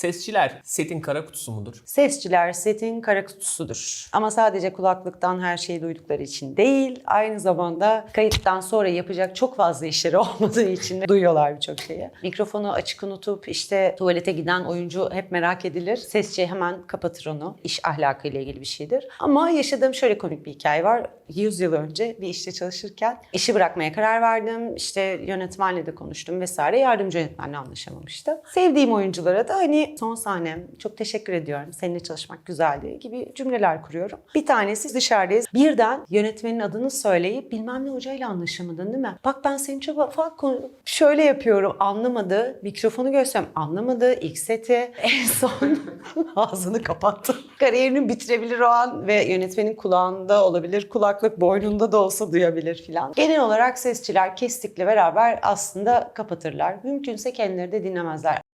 Sesçiler setin kara kutusu mudur? Sesçiler setin kara kutusudur. Ama sadece kulaklıktan her şeyi duydukları için değil, aynı zamanda kayıttan sonra yapacak çok fazla işleri olmadığı için duyuyorlar birçok şeyi. Mikrofonu açık unutup işte tuvalete giden oyuncu hep merak edilir. Sesçi hemen kapatır onu. İş ahlakıyla ilgili bir şeydir. Ama yaşadığım şöyle komik bir hikaye var. 100 yıl önce bir işte çalışırken işi bırakmaya karar verdim. İşte yönetmenle de konuştum vesaire. Yardımcı yönetmenle anlaşamamıştım. Sevdiğim oyunculara da hani son sahnem çok teşekkür ediyorum. Seninle çalışmak güzeldi gibi cümleler kuruyorum. Bir tanesi dışarıdayız. Birden yönetmenin adını söyleyip bilmem ne hocayla anlaşamadın değil mi? Bak ben seni çok şöyle yapıyorum anlamadı. Mikrofonu gösteriyorum anlamadı. İlk seti en son ağzını kapattı. Kariyerini bitirebilir o an ve yönetmenin kulağında olabilir. Kulaklık boynunda da olsa duyabilir filan. Genel olarak sesçiler kestikle beraber aslında kapatırlar. Mümkünse kendileri de dinlemezler.